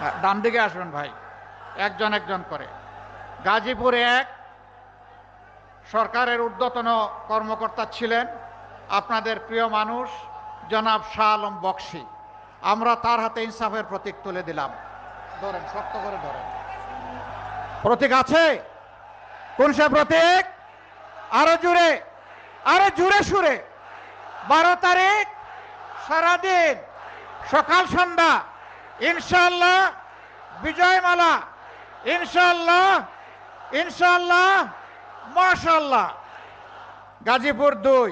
হ্যাঁ, ডান দিকে আসবেন ভাই। একজন একজন করে। গাজীপুর এক সরকারের ঊর্ধ্বতন কর্মকর্তা ছিলেন আপনাদের প্রিয় মানুষ জনাব শাহ আলম বক্সি। আমরা তার হাতে ইনসাফের প্রতীক তুলে দিলাম। ধরেন শক্ত করে ধরেন। প্রতীক আছে? কোন সে প্রতীক? আরও জুড়ে আরও জুড়ে সুরে। বারো তারিখ সারাদিন, সকাল সন্ধ্যা ইনশাল্লাহ বিজয়মালা ইনশাল্লাহ ইনশাল্লাহ মাশাল্লাহ গাজীপুর দুই।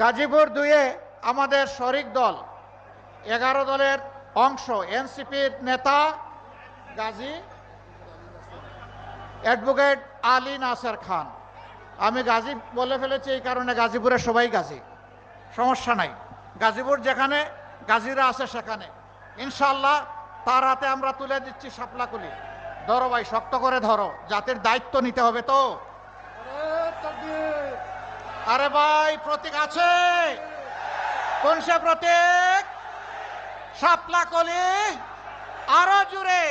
গাজীপুর দুইয়ে আমাদের শরিক দল, এগারো দলের অংশ, এনসিপির নেতা গাজী। অ্যাডভোকেট আলী নাসের খান। আমি গাজী বলে ফেলেছি এই কারণে গাজীপুরে সবাই গাজী। সমস্যা নাই। গাজীপুর যেখানে, গাজীরা আছে সেখানে। ইনশাল্লাহ তার হাতে আমরা তুলে দিচ্ছি শাপলাকুলি। ধরো ভাই, শক্ত করে ধরো। জাতির দায়িত্ব নিতে হবে তো। আরে ভাই, প্রতীক আছে। কোন সে প্রতীক? শাপলাকলি। আরও জুড়ে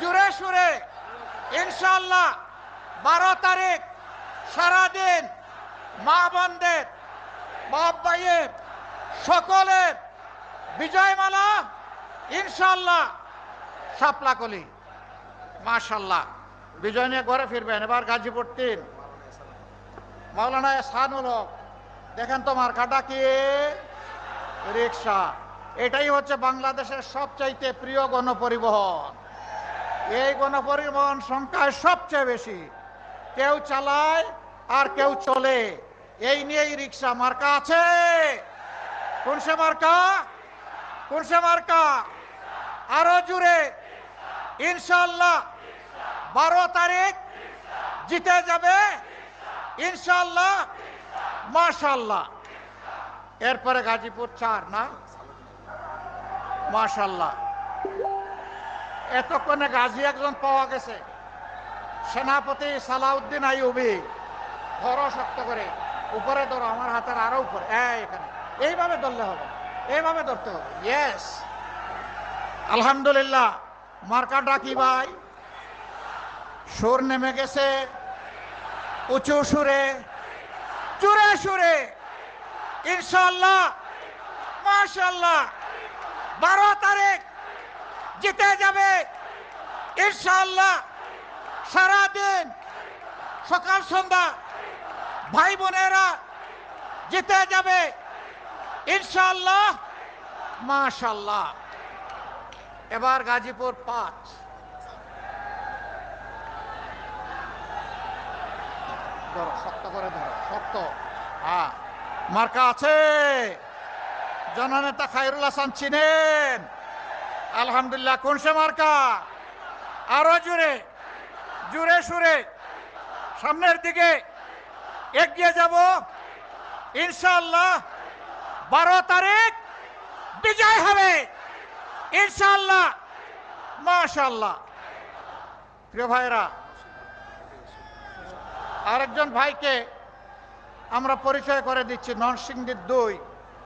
জুড়ে সুরে। ইনশাল্লাহ বারো তারিখ সারাদিন মা বোনদের বাপ ভাইয়ের সকলের বিজয়মালা ইনশাল্লাহ সাপলাকলি মাশাল্লাহ বিজয় নিয়ে ঘরে ফিরবেন। এবার গাজীপুর তিন। মাওলানা সানুল হক, দেখেন তোমার কাটা কি? রিক্সা এটাই হচ্ছে বাংলাদেশের সবচাইতে প্রিয় গণপরিবহন। এই গণপরিবহন সংখ্যায় সবচেয়ে বেশি। কেউ চালায় আর কেউ চলে। এই নিয়েই রিক্সা মার্কা আছে। কোন সে মার্কা? কোন সে মার্কা? আরও জুড়ে ইনশাল্লাহ বারো তারিখ জিতে যাবে। ইনশাল্লাহ মাশাল্লাহ এরপরে গাজীপুর চার না? মাশাল্লাহ এতক্ষণে গাজী একজন পাওয়া গেছে। সেনাপতি সালাউদ্দিন আইয়ুবি ধরো শক্ত করে উপরে ধরো, আমার হাতের আরও উপরে। এখানে। এইভাবে ধরলে হবে। এইভাবে ধরতে হবে। ইয়েস আলহামদুলিল্লাহ। মার্কাটা কি ভাই। সুর নেমে গেছে। উঁচু সুরে। চুরে সুরে। ইনশাল্লাহ মাশাল্লাহ বারো তারিখ। জিতে যাবে। ইনশাল্লাহ সারাদিন, সকাল, সন্ধ্যা ভাই বোনেরা জিতে যাবে। ইনশাল্লাহ মাশাল্লাহ এবার গাজীপুর পাঁচ। ধরো, শক্ত করে ধরো, শক্ত। হ্যাঁ মার্কা আছে। জননেতা খায়রুল হাসান চিনেন। আলহামদুলিল্লাহ, কোন সে মার্কা? আরও জুড়ে জুড়ে সুরে। সামনের দিকে এগিয়ে যাব। ইনশাল্লাহ বারো তারিখ বিজয় হবে। ইনশাল্লাহ মাশাল্লাহ প্রিয় ভাইরা আরেকজন ভাইকে আমরা পরিচয় করে দিচ্ছি, নরসিংদীর দুই।